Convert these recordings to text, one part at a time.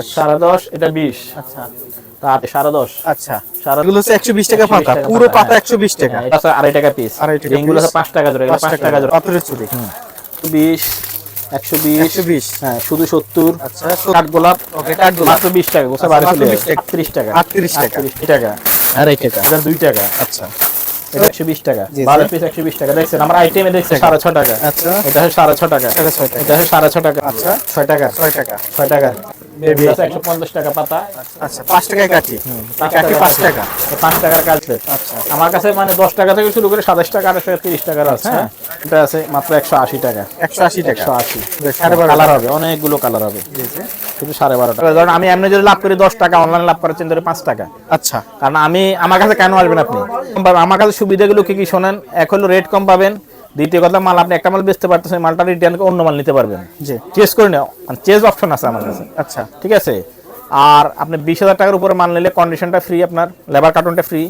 দশ সাড়ে দশ এটা বিশ। আচ্ছা। সাড়ে দশ। আচ্ছা। সাড়ে এগুলো হচ্ছে একশো বিশ টাকা পাতা পুরো পাতা, পাতা হ্যাঁ। একশো বিশ টাকা। হ্যাঁ, এটা আছে আড়াই টাকা পিস আড়াই টাকা রিংগুলো পাঁচ টাকা জোড়া পাঁচ টাকা জোড়া। পাথরের চুড়ি। বিশ একশো বিশ হ্যাঁ শুধু সত্তর। আচ্ছা কাঠ গোলাপ কাঠ গোলাপ। মাত্র বিশ টাকা গোসা আচ্ছা, বারো মাত্র চলে 20 টাকা। আটত্রিশ টাকা। 38 টাকা। আড়াই টাকা। দুই টাকা। আচ্ছা। এটা একশো বিশ টাকা। বারো পিস একশো বিশ টাকা। দেখছেন আমার আইটেমে দেখছে সাড়ে ছ টাকা। আচ্ছা। এটা সাড়ে ছ টাকা। এটা সাড়ে ছ টাকা। আচ্ছা। ছয় টাকা। ছয় টাকা। ছয় টাকা। টাকা পাতা। আচ্ছা পাঁচ টাকায় কাঠি। পাঁচ কাঠি টাকা পাঁচ টাকা। এই পাঁচ টাকার কাজ আচ্ছা। আমার কাছে মানে দশ টাকা থেকে শুরু করে সাতাশ টাকা আঠাশ টাকা তিরিশ টাকার আছে হ্যাঁ। এটা আছে মাত্র একশো আশি টাকা। একশো আশি টাকা। একশো আশি। সাড়ে কালার হবে অনেকগুলো কালার হবে। শুধু সাড়ে বারো টাকা। ধরুন আমি এমনি যদি লাভ করি দশ টাকা অনলাইন লাভ করার চিন্তা পাঁচ টাকা। আচ্ছা। কারণ আমি আমার কাছে কেন আসবেন আপনি? আমার কাছে সুবিধাগুলো কি কি শোনেন? এক হলো রেট কম পাবেন দ্বিতীয় কথা মাল আপনি একটা মাল বেচতে পারতেছেন মালটা রিটার্ন অন্য মাল নিতে পারবেন। জি। চেস করে নেওয়া চেস অপশন আছে আমার কাছে। আচ্ছা। ঠিক আছে? আর আপনি বিশ হাজার টাকার উপরে মাল নিলে কন্ডিশনটা ফ্রি আপনার লেবার কার্টনটা ফ্রি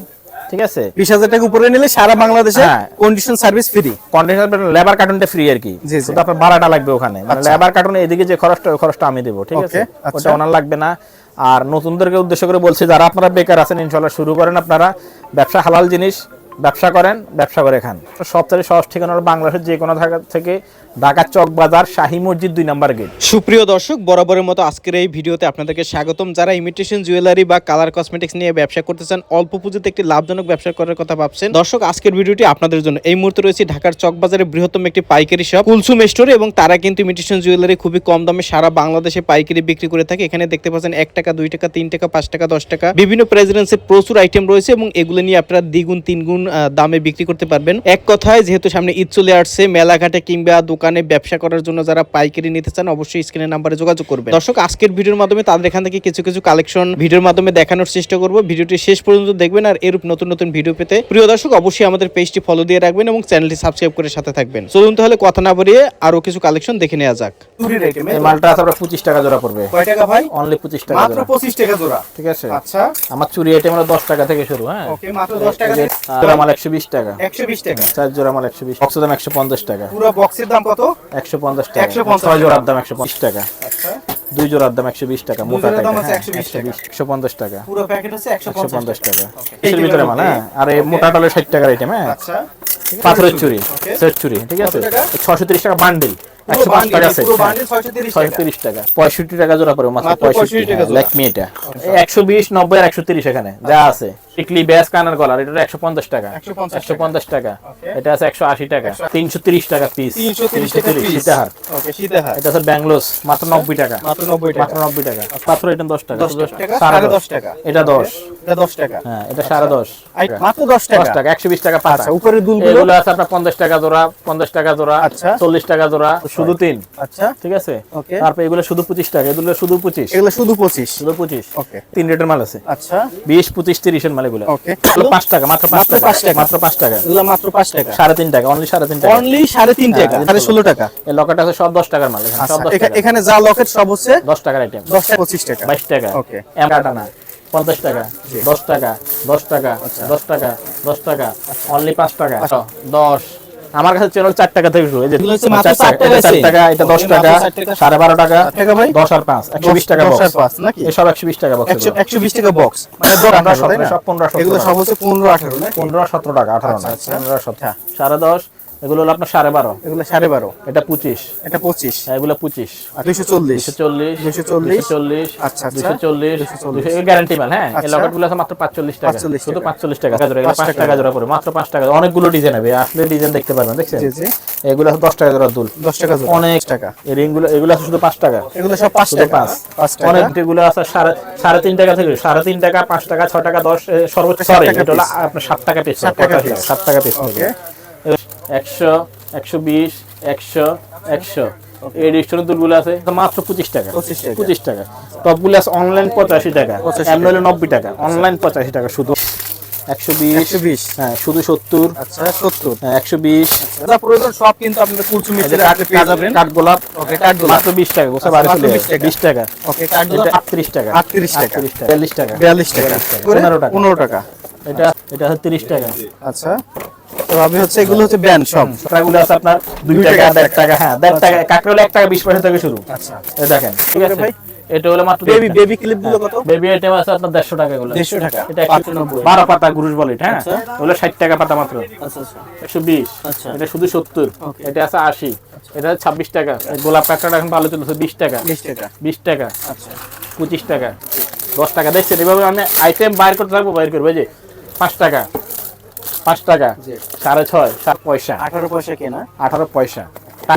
ঠিক আছে? বিশ হাজার টাকা উপরে নিলে সারা বাংলাদেশে। Condition service free condition labour কার্টনটা free আর কি। শুধু আপনার ভাড়াটা লাগবে ওখানে। মানে লেবার কার্টনে এদিকে যে খরচটা ওই খরচটা আমি দেবো ঠিক আছে? আচ্ছা। ওটা ওনার লাগবে না। আর নতুনদেরকে উদ্দেশ্য করে বলছি যারা আপনারা বেকার আছেন ইনশাল্লাহ শুরু করেন আপনারা। ব্যবসা হালাল জিনিস ব্যবসা করেন, ব্যবসা করে খান। সবথেকে সহজ ঠিকানা হলো বাংলাদেশের যে কোনো জায়গা থেকে ঢাকা চক বাজার, শাহী মসজিদ দুই নাম্বার গেট। সুপ্রিয় দর্শক, বরাবরের মতো আজকের এই ভিডিওতে আপনাদেরকে স্বাগতম। যারা ইমিটেশন জুয়েলারি বা কালার কসমেটিক্স নিয়ে ব্যবসা করতে চান, অল্প পুঁজিতে একটি লাভজনক ব্যবসা করার কথা ভাবছেন। দর্শক, আজকের ভিডিওটি আপনাদের জন্য। এই মুহূর্তে রয়েছে ঢাকার চকবাজারে বৃহত্তম একটি পাইকারি শপ কুলসুম স্টোর এবং তারা কিন্তু ইমিটেশন জুয়েলারি খুবই কম দামে সারা বাংলাদেশে পাইকারি বিক্রি করে থাকে। এখানে দেখতে পাচ্ছেন এক টাকা, দুই টাকা, তিন টাকা, পাঁচ টাকা, দশ টাকা। বিভিন্ন প্রেসিডেন্সের প্রচুর আইটেম রয়েছে এবং এগুলো নিয়ে আপনারা দ্বিগুণ, তিনগুণ দামে বিক্রি করতে পারবেন। এক কথায় যেহেতু সামনে ঈদ চলে আসছে মেলাঘাটে কিংবা দোকানে ব্যবসা করার জন্য যারা পাইকারি নিতে চান অবশ্যই স্ক্রিনের নাম্বারে যোগাযোগ করবেন। দর্শক আজকের ভিডিওর মাধ্যমে তাদের এখান থেকে কিছু কিছু কালেকশন ভিডিওর মাধ্যমে দেখানোর চেষ্টা করব। ভিডিওটি শেষ পর্যন্ত দেখবেন আর এরূপ নতুন নতুন ভিডিও পেতে প্রিয় দর্শক অবশ্যই আমাদের পেজটি ফলো দিয়ে রাখবেন এবং চ্যানেলটি সাবস্ক্রাইব করে সাথে থাকবেন। চলুন তাহলে কথা না বাড়িয়ে আরও কিছু কালেকশন দেখে নেওয়া যাক। মালটা আপনার পঁচিশ টাকা জোড়া পড়বে। কয় টাকা ভাই? অনলি পঁচিশ টাকা মাত্র পঁচিশ টাকা জোড়া। ঠিক আছে। আচ্ছা। আমার চুরি আইটেম দশ টাকা থেকে শুরু হ্যাঁ। মাত্র দশ টাকা মাল একশো বিশ টাকা। একশো বিশ টাকা। চার জোড়া মাল একশো বিশ। বক্স দাম একশো পঞ্চাশ টাকা। পুরো বক্সের দাম কত? একশো পঞ্চাশ টাকা। 150 ছয় জোড়ার দাম একশো পঁচিশ টাকা। আচ্ছা। দুই জোড়ার দাম একশো বিশ টাকা মোটা টাকা দাম আছে হ্যাঁ, 120 টাকা। একশো পঞ্চাশ টাকা। পুরো প্যাকেট হচ্ছে একশো একশো পঞ্চাশ টাকা। এই এর ভিতরে মাল হ্যাঁ আর এই মোটা টালে ষাট টাকার আইটেম হ্যাঁ। আচ্ছা। পাথরের চুরি. সেট চুরি ঠিক আছে? কত টাকা? ছশো তিরিশ টাকা বান্ডিল পুরো একশো টাকা সেট পুরো bundle 630 ছয়শো টাকা। তিরিশ টাকা। পঁয়ষট্টি টাকা জোড়া পড়বে মাত্র মাত্র পঁয়ষট্টি 65 টাকা জোড়া। ল্যাকমি এটা। একশো বিশ নব্বই আর একশো তিরিশ এখানে যা আছে। টিকলি ব্যাস কানার গলার এটা একশো পঞ্চাশ টাকা। 150 একশো পঞ্চাশ টাকা। এটা আছে একশো আশি টাকা। তিনশো তিরিশ টাকা পিস 330 টাকা সীতাহার। এটা আছে ব্যাঙ্গলোস মাত্র নব্বই টাকা। মাত্র 90 মাত্র নব্বই টাকা। পাথর এটা দশ টাকা। 10 টাকা? সাড়ে সাড়ে দশ। টাকা। এটা দশ। এটা 10 টাকা। হ্যাঁ এটা সাড়ে দশ। মাত্র দশ টাকা। টাকা একশো বিশ টাকা আচ্ছা দুলগুলো? আছে আপনার পঞ্চাশ টাকা জোড়া পঞ্চাশ টাকা জোড়া আচ্ছা। চল্লিশ টাকা জোড়া শুধু তিন। আচ্ছা। ঠিক আছে? Okay. তারপর এগুলো শুধু পঁচিশ টাকা এগুলো শুধু পঁচিশ। এগুলো শুধু 25 শুধু পঁচিশ। ওকে। তিন রেটের মাল আছে। আচ্ছা। বিশ পঁচিশ তিরিশের মাল এগুলো। ওকে। পাঁচ টাকা মাত্র পাঁচ টাকা। মাত্র পাঁচ টাকা। এগুলো মাত্র 5 টাকা। সাড়ে তিন টাকা অনলি সাড়ে তিন টাকা। অনলি 3.5 টাকা হ্যাঁ, সাড়ে 16 টাকা। এই লকেট আছে সব দশ টাকার মাল এখানে সব আচ্ছা দশ যা লকেট সব হচ্ছে দশ টাকার আইটেম 10 টাকা 25 টাকা। বাইশ টাকা। Okay. কাটানা পঞ্চাশ টাকা দশ টাকা দশ টাকা দশ টাকা দশ টাকা অনলি পাঁচ টাকা। দশ আমার কাছে চ্যানেল চার টাকা থেকে শুরু। এই যে মাত্র চার চার টাকা, এটা চার টাকা। সাড়ে বারো টাকা ভাই? দশ আর পাঁচ একশো বিশ টাকা 10 আর 5 নাকি? এসব একশো বিশ টাকা বক্স 100 120 টাকা বক্স মানে পনেরো, 10 সব এগুলো টাকা। সব হচ্ছে 15 18 নাকি? পনেরো সতেরো টাকা আঠারো না। আচ্ছা, সতেরো সাড়ে দশ এগুলো হলো আপনার সাড়ে বারো। এগুলো 12.5 এটা পঁচিশ। এটা 25 হ্যাঁ, এগুলো পঁচিশ। আর 240 দুশো চল্লিশ 240 চল্লিশ। আচ্ছা, আচ্ছা। দুশো চল্লিশ গ্যারান্টি মাল হ্যাঁ? এই আচ্ছা। লকেটগুলো আছে মাত্র পাঁচচল্লিশ টাকা। 45 শুধু। পাঁচচল্লিশ টাকা জোড়া এগুলো পাঁচ পাঁচ টাকা। জোড়া পড়ে মাত্র পাঁচ টাকা। অনেকগুলো ডিজাইন হবে আসলে ডিজাইন দেখতে পারবেন দেখছেন? এগুলো দশ টাকা জোড়া দুল। 10 টাকা অনেক টাকা। এই রিংগুলো এগুলো আছে শুধু পাঁচ টাকা। এগুলো সব 5 টাকা। পাঁচ। 5 টাকা। অনেক এগুলো আছে সাড়ে সাড়ে তিন টাকা থেকে সাড়ে তিন টাকা পাঁচ টাকা ছ টাকা দশ সর্বোচ্চ সরি এটা হলো আপনার সাত টাকা পিস সাত টাকা piece। সাত টাকা পিস একশো একশো বিশ একশো একশো। এই রেস্টুরেন্ট দুলগুলো আছে মাত্র পঁচিশ টাকা। 25 পঁচিশ টাকা। টপগুলো আছে অনলাইন পঁচাশি টাকা। এমনি হলে নব্বই টাকা। অনলাইন পঁচাশি টাকা শুধু। একশো বিশ। 120 হ্যাঁ শুধু সত্তর। আচ্ছা 70 হ্যাঁ একশো বিশ। প্রয়োজন সব কিন্তু আপনাদের কুলচু মিস্ত্রি যাবেন। কাঠ গোলাপ। ওকে কাঠ গোলাপ। মাত্র বিশ টাকা গোসা বারো মাত্র চলে 20 টাকা। বিশ টাকা। ওকে কাঠ গোলাপ। আটত্রিশ টাকা। 38 টাকা। আটত্রিশ টাকা। বিয়াল্লিশ টাকা। 42 টাকা। পনেরো টাকা। 15 টাকা। এটা এটা হচ্ছে তিরিশ টাকা। আচ্ছা। তো আমি হচ্ছে এগুলো হচ্ছে ব্যান্ড সব। টাকাগুলো আছে আপনার দুই দুই টাকা টাকা, দেড় টাকা হ্যাঁ দেড় টাকা কাঁকড়া হলে এক টাকা বিশ পয়সা থেকে শুরু। আচ্ছা। এই দেখেন ঠিক আছে? ভাই? এটা হলো মাত্র বেবি বেবি ক্লিপগুলো কত? বেবি আইটেম আছে আপনার দেড়শো টাকা গুলো 150 টাকা। এটা একশো বারো পাতা গুরুশ বলে এটা, হ্যাঁ? আচ্ছা। ওগুলো ষাট টাকা পাতা মাত্র। আচ্ছা আচ্ছা। একশো বিশ। আচ্ছা। এটা শুধু সত্তর। Okay. এটা আছে আশি। এটা ছাব্বিশ টাকা। গোলাপ কাঁকড়াটা এখন ভালো চলছে বিশ টাকা। 20 টাকা। বিশ টাকা। আচ্ছা। পঁচিশ টাকা। দশ টাকা। দেখছেন এভাবে আমি আইটেম বাইর করতে থাকব বাইর করব যে পাঁচ টাকা। পাঁচ টাকা। সাড়ে ছয় সাত পয়সা। 18 পয়সা কেনা আঠারো পয়সা।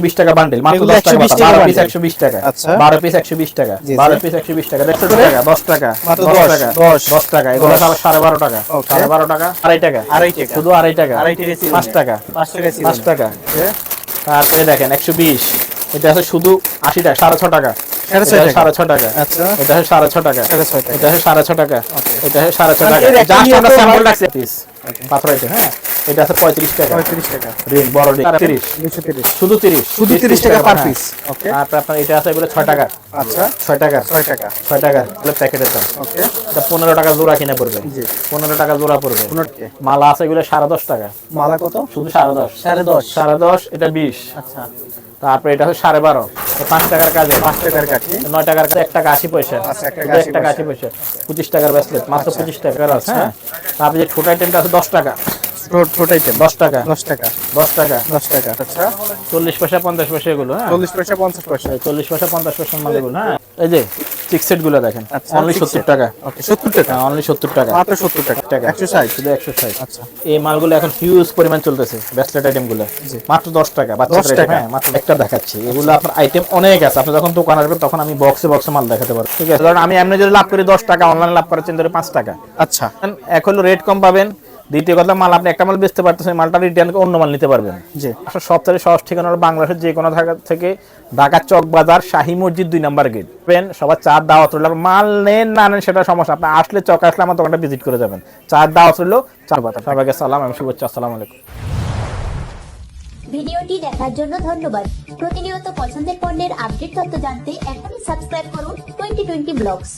বিশ টাকা বান্ডেল মাত্র এগুলো দশ টাকা বারো পিস একশো বিশ টাকা। আচ্ছা। বারো পিস একশো বিশ টাকা। বারো পিস একশো বিশ টাকা। দেড়শো টাকা দশ? টাকা। দশ টাকা। 10, দশ টাকা। এগুলো সাড়ে বারো টাকা। সাড়ে বারো টাকা আড়াই টাকা। আড়াই টাকা। শুধু আড়াই টাকা। আড়াই টাকা পাঁচ টাকা। 5 টাকা পাঁচ টাকা। তারপরে দেখেন একশো বিশ। এটা আছে শুধু আশি টাকা সাড়ে ছ টাকা। এটা টাকা। সাড়ে টাকা। আচ্ছা। এটা হচ্ছে সাড়ে ছ টাকা। সাড়ে ছয় টাকা। এটা হচ্ছে সাড়ে ছ টাকা। এটা হচ্ছে সাড়ে ছ মানে টাকা। জাস্ট আমরা স্যাম্পল রাখছি। পিস পাথর আইটেম হ্যাঁ? এটা আছে পঁয়ত্রিশ টাকা। 35 টাকা। রিং বড় রিং তিরিশ। 230 শুধু তিরিশ। শুধু 30 টাকা পার। Piece okay. তারপর আপনার এটা আছে এগুলো ছয় টাকা। আচ্ছা। ছয় টাকা। 6 টাকা। ছয় টাকা। তাহলে প্যাকেটের দাম। ওকে। এটা পনেরো টাকা জোড়া কিনে পড়বে। জি। পনেরো টাকা জোড়া পড়বে। 15 মালা আছে এগুলো সাড়ে দশ টাকা। মালা কত? শুধু সাড়ে দশ। সাড়ে দশ। সাড়ে দশ এটা বিশ। আচ্ছা। তারপরে এটা হচ্ছে সাড়ে বারো। পাঁচ টাকার কাজে। পাঁচ টাকার কাছে নয় টাকার কাছে এক টাকা আশি পয়সা। আচ্ছা, এক টাকা শুধু এক 80 টাকা আশি পয়সা। পঁচিশ টাকার ব্যাসলেট মাত্র পঁচিশ টাকার আছে হ্যাঁ? তারপরে যে ছোট আইটেমটা আছে দশ টাকা। ছোট ছোট টাকা। 10 টাকা। দশ টাকা। 10 টাকা। আচ্ছা। চল্লিশ পয়সা পঞ্চাশ পয়সা এগুলো হ্যাঁ? 40 পয়সা 50 পয়সা। এই চল্লিশ পয়সা পঞ্চাশ পয়সা মাল এগুলো হ্যাঁ? এই যে চিক্স সেটগুলো দেখেন অনলি chick সত্তর set। টাকা। ওকে 70 টাকা। অনলি সত্তর টাকা। মাত্র 70 টাকা। টাকা। 160 শুধু একশো ষাট। আচ্ছা। এই মালগুলো এখন হিউজ পরিমাণ চলতেছে ব্যাসলেট আইটেমগুলো। মাত্র দশ টাকা বাচ্চাদের টাকা। হ্যাঁ মাত্র একটা দেখাচ্ছি। এগুলো আপনার আইটেম অনেক আছে। আপনি যখন দোকান আসবেন তখন আমি বক্সে বক্সে মাল দেখাতে পারব। ঠিক আছে? আমি এমনি যদি লাভ করি দশ টাকা অনলাইনে লাভ করার ধরে পাঁচ টাকা। আচ্ছা। হলো রেট কম পাবেন। দ্বিতীয় কথা মাল আপনি একটা মাল বেচতে পারতেছেন মালটা রিটার্ন অন্য মাল নিতে পারবেন। জি। আসলে সহজ ঠিকানা হলো বাংলাদেশের যে কোনো জায়গা থেকে ঢাকা চক বাজার শাহী মসজিদ দুই নাম্বার গেট পেন সবার চার দাওয়াত রইল। আর মাল নেন না নেন সেটা সমস্যা আপনি আসলে চক আসলে আমার দোকানটা ভিজিট করে যাবেন। চার দাওয়াত রইল চার বাতা সবাইকে সালাম আমি শুভেচ্ছা আসসালামু আলাইকুম। ভিডিওটি দেখার জন্য ধন্যবাদ। প্রতিনিয়ত পছন্দের পণ্যের আপডেট তথ্য জানতে এখনই সাবস্ক্রাইব করুন টোয়েন্টি টোয়েন্টি ব্লগস।